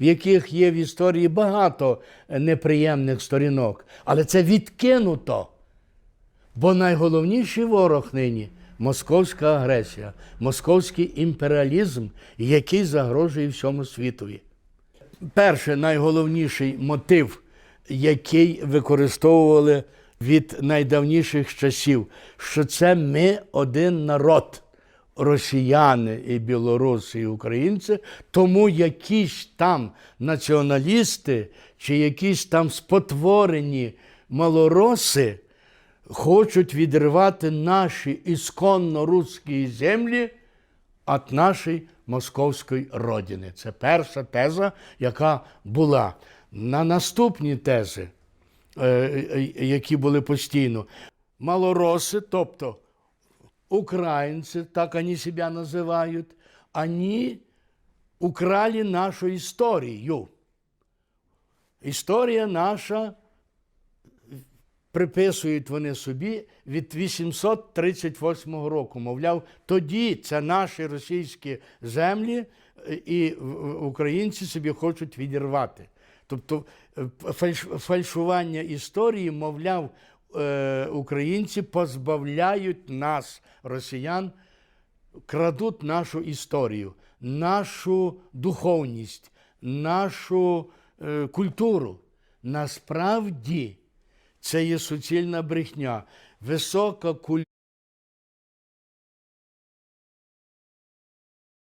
в яких є в історії багато неприємних сторінок, але це відкинуто. Бо найголовніший ворог нині московська агресія, московський імперіалізм, який загрожує всьому світові. Перший найголовніший мотив, який використовували від найдавніших часів, що це ми один народ, росіяни і білоруси, і українці, тому якісь там націоналісти чи якісь там спотворені малороси хочуть відривати наші ісконно руські землі від нашої московської родини. Це перша теза, яка була. На наступні тези, е, е, які були постійно, малороси, тобто українці, так вони себе називають, вони украли нашу історію. Історія наша приписують вони собі від 838 року. Мовляв, тоді це наші російські землі, е, і українці собі хочуть відірвати. Тобто е, фальшування історії, мовляв, е, українці позбавляють нас, росіян, крадуть нашу історію, нашу духовність, нашу е, культуру. Насправді це є суцільна брехня. Висока культура.